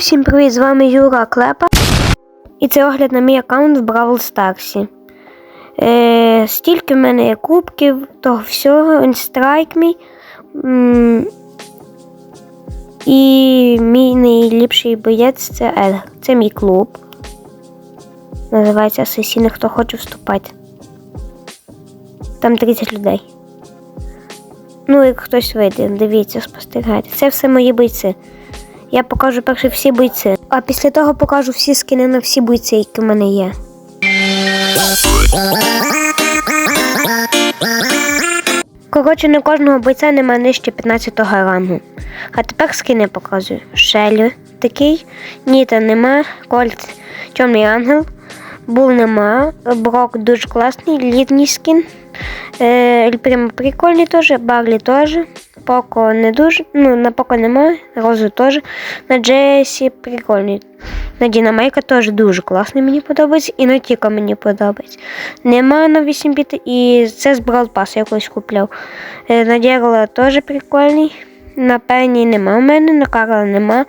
Усім привіт, з вами Юра Клепа. І це огляд на мій аккаунт в Бравл Старсі. Е, стільки в мене є кубків, того всього, він страйк мій. І мій найліпший боєць це Едгар. Це мій клуб. Називається Асасіни, хто хоче вступати. Там 30 людей. Ну, як хтось вийде, дивіться, спостерігайте. Це все мої бойці. Я покажу перше всі бойці, а після того покажу всі скини на всі бойці, які в мене є. Коротше, на кожного бойця нема нижче 15 го рангу. А тепер скини показую. Шелі такий, Ніта нема, Кольт Чорний ангел, Бул нема, Брок дуже класний, літній скін. Е, Примо прикольний теж, Барлі теж. Поко не дуже, ну на Поко нема, Розу теж. На Джесі прикольний. На Дінамейка теж дуже класний, мені подобається. І на Тіка мені подобається. Нема на 8 біт, і це з Brawl Pass я колись купляв. Е, На Дєрла теж прикольний. На Пенні нема у мене, на Карла нема.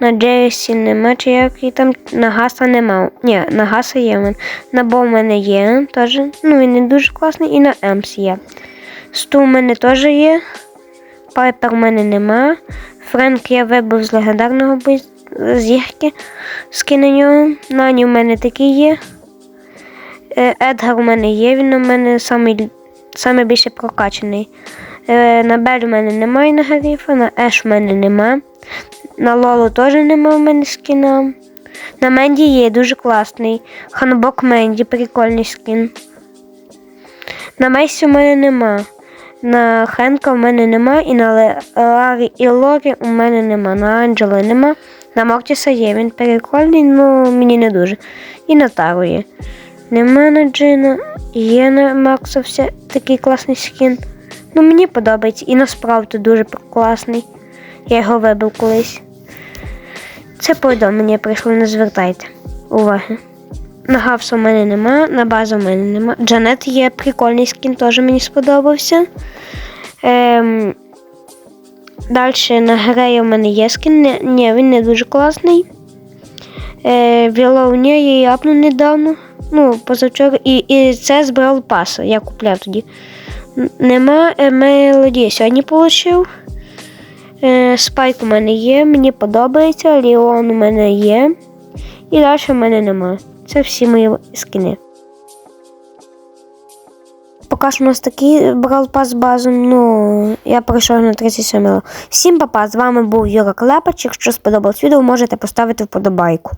На Джесі нема, чи який там на Гаса нема. Ні, на Гаса є мене. На Бо в мене є теж. Ну він не дуже класний. І на Емс є. Сту в мене теж є. Пайпер в мене нема. Френк я вибив з легендарного зірки. Скин нього. Нані в мене такий є. Е, Едгар у мене є, він у мене самий, самий прокачаний. Е, На Бель у мене немає на Гаріфа, на Еш у мене нема. На Лолу теж нема в мене скіна. На Менді є дуже класний. Ханбок Менді, прикольний скін. На Мейсі у мене нема. На Хенка у мене нема. І на Ларі і Лорі у мене нема. На Анджели нема. На Мортіса є. Він прикольний, але мені не дуже. І на Тару є. Нема на Джина. Є на Макса все такий класний скін. Ну мені подобається. І на Спрауту дуже класний. Я його вибив колись. Це повідомлення прийшло, не звертайте уваги. На Гавса в мене нема, на базу в мене нема. Джанет є прикольний скін, теж мені сподобався. Ем, Далі на Грея в мене є скін. Ні, він не дуже класний. Е, Вілоуня я її апнув недавно. Ну, позавчора. І, і це з Brawl Pass, я купляв тоді. Нема е, мелодії сьогодні отримав. Е, Спайк у мене є, мені подобається, Ліон у мене є. І далі в мене нема. Це всі мої скини. Поки що у нас такий бралпас базом, ну, я пройшов на 37 Всім папа, з вами був Юра Клепач. Якщо сподобалось відео, можете поставити вподобайку.